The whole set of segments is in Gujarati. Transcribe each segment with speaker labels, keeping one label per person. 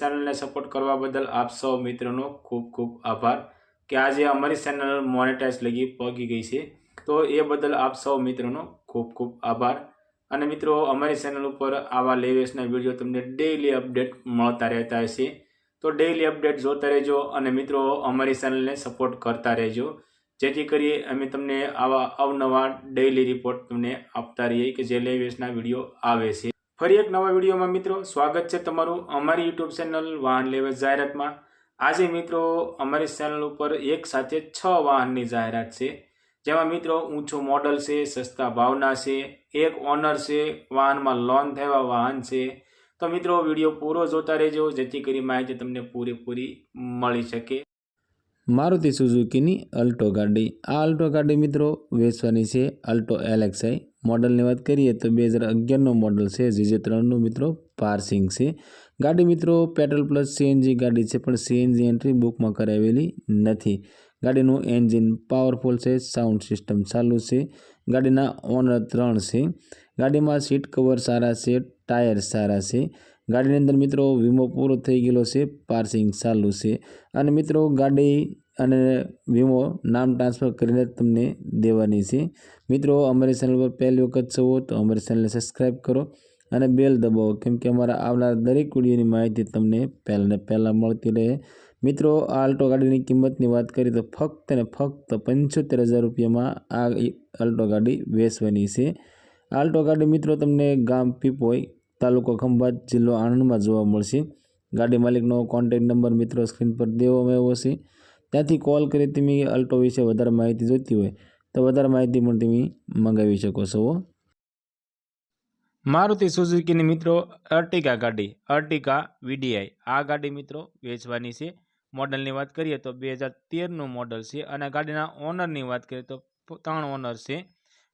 Speaker 1: ચેનલને સપોર્ટ કરવા બદલ આપ સૌ મિત્રોનો ખૂબ ખૂબ આભાર કે આજે અમારી ચેનલ મોનેટાઈઝ લગી પહોંચી ગઈ છે. તો એ બદલ આપ સૌ મિત્રોનો ખૂબ ખૂબ આભાર. અને મિત્રો, અમારી ચેનલ ઉપર આવા લેવેસના વીડિયો તમને ડેઈલી અપડેટ મળતા રહેતા હશે. તો ડેઈલી અપડેટ જોતા રહેજો અને મિત્રો, અમારી ચેનલને સપોર્ટ કરતા રહેજો. જેથી કરી અમે તમને આવા અવનવા ડેઈલી રિપોર્ટ તમને આપતા રહીએ કે જે લેવેસના વીડિયો આવે છે. ફરી એક નવા વિડીયોમાં મિત્રો સ્વાગત છે તમારું અમારી યુટ્યુબ ચેનલ વાહન લેવેસ જાહેરાતમાં. આજે મિત્રો અમારી ચેનલ ઉપર એક સાથે છ વાહનની જાહેરાત છે. જેમાં મિત્રો ઊંચો મોડલ છે, સસ્તા ભાવના છે, એક ઓનર છે, વાહનમાં લોન થયેલા વાહન છે. તો મિત્રો વીડિયો પૂરો જોતા રહેજો, જેથી કરી માહિતી તમને પૂરેપૂરી મળી શકે.
Speaker 2: મારુતિ સુઝુકીની અલ્ટો ગાડી. આ અલ્ટો ગાડી મિત્રો વેચવાની છે અલ્ટો એલેક્સાઈ મોડલની વાત કરીએ તો બે હજાર અગિયારનો મોડલ છે. જીજે ત્રણનું મિત્રો પાર્સિંગ છે. ગાડી મિત્રો પેટ્રોલ પ્લસ સીએનજી ગાડી છે, પણ સીએનજી એન્ટ્રી બુકમાં કરાવેલી નથી. ગાડીનું એન્જિન પાવરફુલ છે, સાઉન્ડ સિસ્ટમ ચાલુ છે. ગાડીના ઓનર ત્રણ છે. ગાડીમાં સીટ કવર સારા છે, ટાયર સારા છે. ગાડીની અંદર મિત્રો વીમો પૂરો થઈ ગયેલો છે, પાર્સિંગ ચાલુ છે. અને મિત્રો ગાડી અને વીમો નામ ટ્રાન્સફર કરીને તમને દેવાની છે. મિત્રો, અમારી ચેનલ પર પહેલી વખત છો તો અમારી ચેનલને સબસ્ક્રાઈબ કરો અને બેલ દબાવો, કેમ કે અમારા આવનાર દરેક વિડીયોની માહિતી તમને પહેલાંને પહેલાં મળતી રહે. મિત્રો આ આલ્ટો ગાડીની કિંમતની વાત કરીએ તો ફક્ત ને ફક્ત પંચોતેર હજાર રૂપિયામાં આ અલ્ટો ગાડી વેચવાની છે. આલ્ટો ગાડી મિત્રો તમને ગામ પીપોઈ તાલુકો ખંભાત જિલ્લો આણંદમાં જોવા મળશે. ગાડી માલિકનો કોન્ટેક નંબર મિત્રો સ્ક્રીન પર દેવામાં આવ્યો છે. ત્યાંથી કોલ કરી તમે અલ્ટો વિશે વધારે માહિતી જોઈતી હોય, તો વધારે માહિતી પણ તમે મંગાવી શકો છો
Speaker 1: મારુતિ સુઝુકીની મિત્રો, અર્ટિકા ગાડી, અર્ટિકા વીડીઆઈ. આ ગાડી મિત્રો વેચવાની છે. મોડલની વાત કરીએ તો બે હજાર તેરનું મોડલ છે અને ગાડીના ઓનરની વાત કરીએ તો ત્રણ ઓનર છે.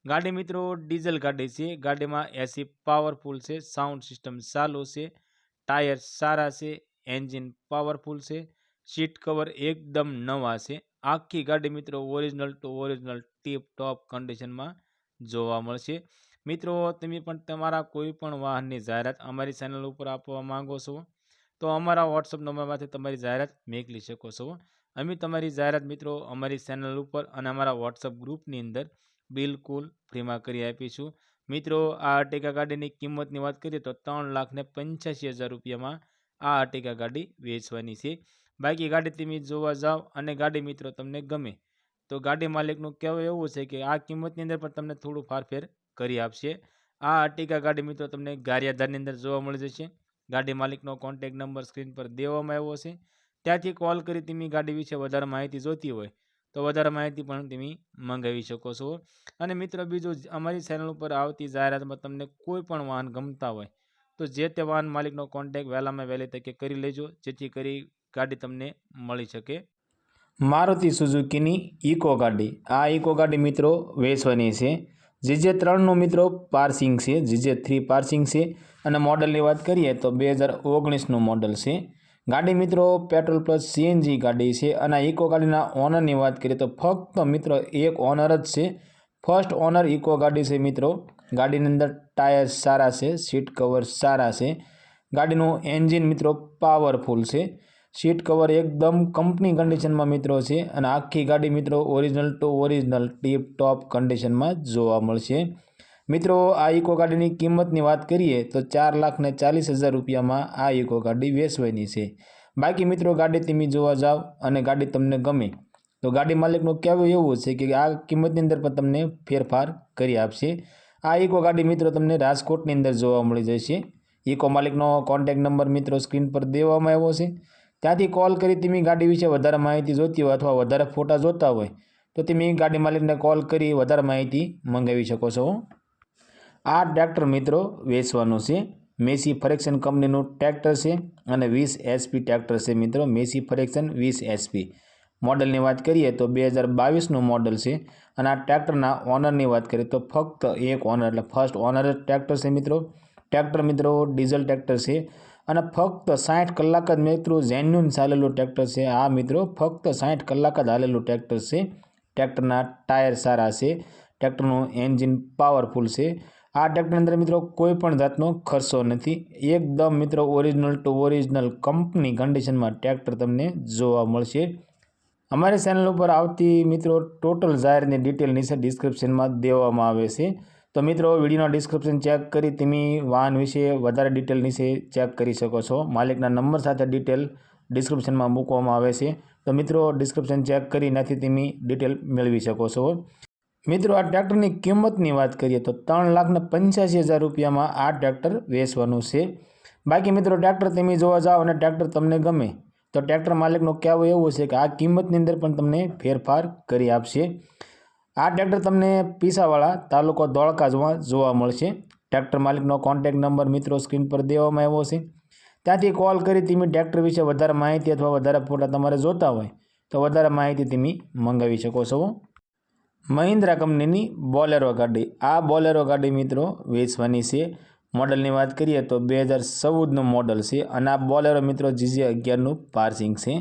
Speaker 1: ગાડી મિત્રો ડીઝલ ગાડી છે. ગાડીમાં એસી પાવરફુલ છે, સાઉન્ડ સિસ્ટમ ચાલુ છે, ટાયર સારા છે, એન્જિન પાવરફુલ છે. સીટ કવર એકદમ નવા છે. આખી ગાડી મિત્રો original to original tip top કન્ડિશનમાં જોવા મળશે. મિત્રો, તમે પણ તમારા કોઈ પણ વાહનની જાહેરાત અમારી ચેનલ ઉપર આપવા માંગો છો, તો અમારા વોટ્સઅપ નંબરમાંથી તમારી જાહેરાત મેકલી શકો છો. અમે તમારી જાહેરાત મિત્રો અમારી ચેનલ ઉપર અને અમારા વોટ્સઅપ ગ્રુપની અંદર બિલકુલ ફ્રીમાં કરી આપીશું. મિત્રો, આ અર્ટિકા ગાડીની કિંમતની વાત કરીએ તો ત્રણ લાખ ને પંચ્યાસી હજાર રૂપિયામાં આ અર્ટિકા ગાડી વેચવાની છે. બાકી ગાડી તમે જોવા જાઓ અને ગાડી મિત્રો તમને ગમે. તો ગાડી માલિકનું કહેવું એવું છે કે આ કિંમતની અંદર પણ તમને થોડું ફારફેર કરી આપશે. આ અર્ટિકા ગાડી મિત્રો તમને ગારિયાધારની અંદર જોવા મળી જશે. ગાડી માલિકનો કોન્ટેક નંબર સ્ક્રીન પર દેવામાં આવ્યો છે. ત્યાંથી કોલ કરી તમે ગાડી વિશે વધારે માહિતી જોતી હોય તો વધારે માહિતી પણ તમે મંગાવી શકો છો. અને મિત્રો બીજું અમારી ચેનલ ઉપર આવતી જાહેરાતમાં તમને કોઈ પણ વાહન ગમતા હોય તો જે તે વાહન માલિકનો કોન્ટેક વહેલામાં વહેલી તકે કરી લેજો. જેથી કરી ગાડી તમને મળી શકે. મારુતિ સુઝુકીની ઇકો ગાડી. આ ઇકો ગાડી મિત્રો વેચવાની છે. જીજે ત્રણનું મિત્રો પાર્સિંગ છે. જીજે થ્રી પાર્સિંગ છે. અને મોડલની વાત કરીએ તો બે હજાર ઓગણીસનું મોડલ છે. ગાડી મિત્રો પેટ્રોલ પ્લસ સીએનજી ગાડી છે. અને ઇકો ગાડીના ઓનરની વાત કરીએ તો ફક્ત મિત્રો એક ઓનર જ છે. ફર્સ્ટ ઓનર ઇકો ગાડી છે મિત્રો. ગાડીની અંદર ટાયર સારા છે. સીટ કવર સારા છે. ગાડીનું એન્જિન મિત્રો પાવરફુલ છે. સીટ કવર એકદમ કંપની કન્ડિશનમાં મિત્રો છે અને આખી ગાડી મિત્રો original to original tip top કન્ડિશનમાં જોવા મળશે. મિત્રો, આ ઇકો ગાડીની કિંમતની વાત કરીએ તો ચાર લાખને ચાલીસ હજાર રૂપિયામાં આ ઇકો ગાડી વેચવાની છે. બાકી મિત્રો, ગાડી તમે જોવા જાઓ અને ગાડી તમને ગમે, તો ગાડી માલિકનું કહેવું એવું છે કે આ કિંમતની અંદર પણ તમને ફેરફાર કરી આપશે. આ ઇકો ગાડી મિત્રો તમને રાજકોટની અંદર જોવા મળી જશે. ઇકો માલિકનો કોન્ટેક નંબર મિત્રો સ્ક્રીન પર દેવામાં આવ્યો છે. ત્યાંથી કોલ કરી તમે ગાડી વિશે વધારે માહિતી જોતી હોય અથવા વધારે ફોટા જોતા હોય, તો તમે ગાડી માલિકને કોલ કરી વધારે માહિતી મંગાવી શકો છો. આ ટ્રેક્ટર મિત્રો વેચવાનું છે. મેસી ફરેક્શન કંપનીનું ટ્રેક્ટર છે અને વીસ એસપી ટ્રેક્ટર છે મિત્રો. મેસી ફરેક્શન વીસ એસપી મોડલની વાત કરીએ તો બે હજાર બાવીસનું મોડલ છે અને આ ટ્રેક્ટરના ઓનરની વાત કરીએ તો ફક્ત એક ઓનર એટલે ફર્સ્ટ ઓનર જ ટ્રેક્ટર છે મિત્રો. ટ્રેક્ટર મિત્રો ડીઝલ ટ્રેક્ટર છે. અને ફક્ત સાઠ કલાક જ મિત્રો જેન્યુન ચાલેલું ટ્રેક્ટર છે. આ મિત્રો, ફક્ત સાઠ કલાક જ હાલેલું ટ્રેક્ટર છે. ટ્રેક્ટરના ટાયર સારા છે. ટ્રેક્ટરનું એન્જિન પાવરફુલ છે.
Speaker 2: આ ટ્રેક્ટરની અંદર મિત્રો કોઈ પણ જાતનો ખર્ચો નથી. એકદમ મિત્રો ઓરિજિનલ ટુ ઓરિજિનલ કંપની કન્ડિશનમાં ટ્રેક્ટર તમને જોવા મળશે. અમારી ચેનલ ઉપર આવતી મિત્રો ટોટલ જાહેરની ડિટેલ નીચે ડિસ્ક્રિપ્શનમાં દેવામાં આવે છે. તો મિત્રો, વિડીયોના ડિસ્ક્રિપ્શન ચેક કરી તમે વાહન વિશે વધારે ડિટેલ વિશે ચેક કરી શકો છો. માલિકના નંબર સાથે ડિટેલ ડિસ્ક્રિપ્શનમાં મૂકવામાં આવે છે. તો મિત્રો ડિસ્ક્રિપ્શન ચેક કરી નથી તમે ડિટેલ મેળવી શકો છો. મિત્રો, આ ટ્રેક્ટરની કિંમતની વાત કરીએ તો ત્રણ લાખને પંચ્યાસી હજાર રૂપિયામાં આ ટ્રેક્ટર વેચવાનું છે. બાકી મિત્રો ટ્રેક્ટર તમે જોવા જાઓ અને ટ્રેક્ટર તમને ગમે, તો ટ્રેક્ટર માલિકનો કહેવો એવો છે કે આ કિંમતની અંદર પણ તમને ફેરફાર કરી આપશે. આ ટ્રેક્ટર તમને પીસાવાળા તાલુકો ધોળકાજમાં જોવા મળશે. ટ્રેક્ટર માલિકનો કોન્ટેક નંબર મિત્રો સ્ક્રીન પર દેવામાં આવ્યો છે. ત્યાંથી કોલ કરી તમે ટ્રેક્ટર વિશે વધારે માહિતી અથવા વધારે ફોટા તમારે જોતા હોય તો વધારે માહિતી તમે મંગાવી શકો છો. મહિન્દ્રા કંપનીની બોલેરો ગાડી. આ બોલેરો ગાડી મિત્રો વેચવાની છે. મોડલની વાત કરીએ તો બે હજાર ચૌદનું મોડલ છે અને આ બોલેરો મિત્રો જીજે અગિયારનું પાર્સિંગ છે.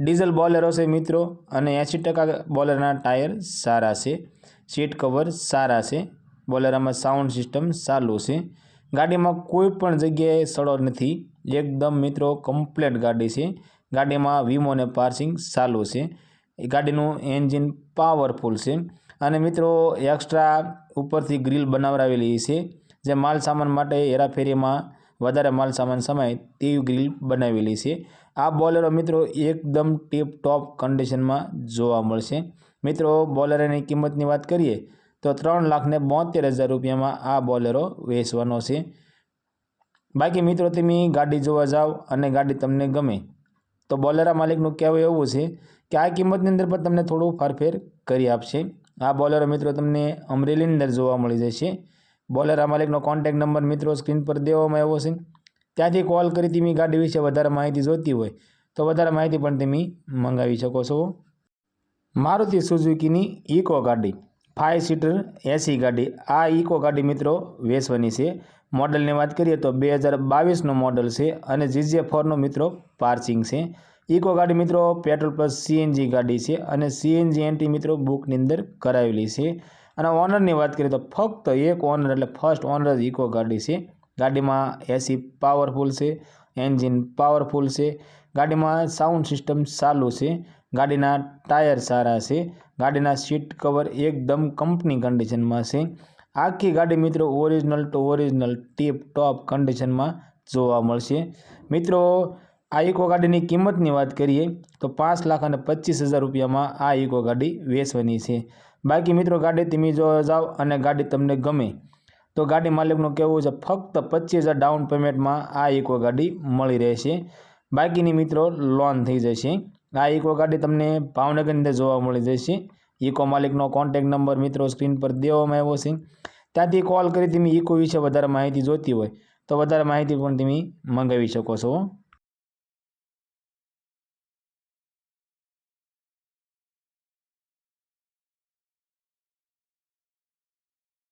Speaker 2: ડીઝલ બોલેરો છે મિત્રો અને એંસી ટકા બોલેરના ટાયર સારા છે. સીટ કવર સારા છે. બોલેરામાં સાઉન્ડ સિસ્ટમ ચાલુ છે. ગાડીમાં કોઈ પણ જગ્યાએ સડો નથી. એકદમ મિત્રો કમ્પ્લેટ ગાડી છે. ગાડીમાં વીમો અને પાર્સિંગ ચાલુ છે. ગાડીનું એન્જિન પાવરફુલ છે. અને મિત્રો એક્સ્ટ્રા ઉપરથી ગ્રીલ બનાવરાવેલી છે. જે માલ સામાન માટે હેરાફેરીમાં વધારે માલ સામાન સમાય તેવી ગ્રીલ બનાવેલી છે. આ બોલેરો મિત્રો એકદમ ટીપ ટોપ કન્ડિશનમાં જોવા મળશે. મિત્રો, બોલેરોની કિંમતની વાત કરીએ, તો ત્રણ લાખને બોતેર હજાર રૂપિયામાં આ બોલેરો વેચવાનો છે. બાકી મિત્રો, તમે ગાડી જોવા જાઓ અને ગાડી તમને ગમે, તો બોલેરા માલિકનું કહેવું એવું છે કે આ કિંમતની અંદર પણ તમને થોડું ફારફેર કરી આપશે. આ બોલેરો મિત્રો તમને અમરેલીની અંદર જોવા મળી જશે. બોલેરા માલિકનો કોન્ટેક નંબર મિત્રો સ્ક્રીન પર દેવામાં આવ્યો છે. ત્યાંથી કોલ કરી તમે ગાડી વિશે વધારે માહિતી જોઈતી હોય, તો વધારે માહિતી પણ તમે મંગાવી શકો છો. મારુતિ સુઝુકીની ઇકો ગાડી ફાઇવ સીટર એસી ગાડી. આ ઇકો ગાડી મિત્રો વેચવાની છે. મોડલની વાત કરીએ તો બે હજાર બાવીસનું મોડલ છે અને જીજે ફોરનું મિત્રો પાર્સિંગ છે. ઇકો ગાડી મિત્રો પેટ્રોલ પ્લસ સીએનજી ગાડી છે અને સીએનજી એન્ટી મિત્રો બુકની અંદર કરાવેલી છે. અને ઓનરની વાત કરીએ તો ફક્ત એક ઓનર એટલે ફર્સ્ટ ઓનર જ ઇકો ગાડી છે. ગાડીમાં એસી પાવરફુલ છે એન્જિન પાવરફુલ છે, ગાડીમાં સાઉન્ડ સિસ્ટમ ચાલુ છે, ગાડીના ટાયર સારા છે, ગાડીના સીટ કવર એકદમ કંપની કન્ડિશનમાં છે. આખી ગાડી મિત્રો original to original tip top કન્ડિશનમાં જોવા મળશે. મિત્રો, આ ઇકો ગાડીની કિંમતની વાત કરીએ, તો પાંચ લાખ અને પચીસ હજાર રૂપિયામાં આ ઇકો ગાડી વેચવાની છે. બાકી મિત્રો, ગાડી તમે જો જાઓ અને ગાડી તમને ગમે તો ગાડી માલિકનું કહેવું છે, ફક્ત પચીસ હજાર ડાઉન પેમેન્ટમાં આ ઇકો ગાડી મળી રહેશે. બાકીની મિત્રો લોન થઈ જશે. આ ઇકો ગાડી તમને ભાવનગરની અંદર જોવા મળી જશે. ઇકો માલિકનો કોન્ટેક નંબર મિત્રો સ્ક્રીન પર દેવામાં આવ્યો છે. ત્યાંથી કોલ કરી તમે ઇકો વિશે વધારે માહિતી જોઈતી હોય, તો વધારે માહિતી પણ તમે મંગાવી શકો છો.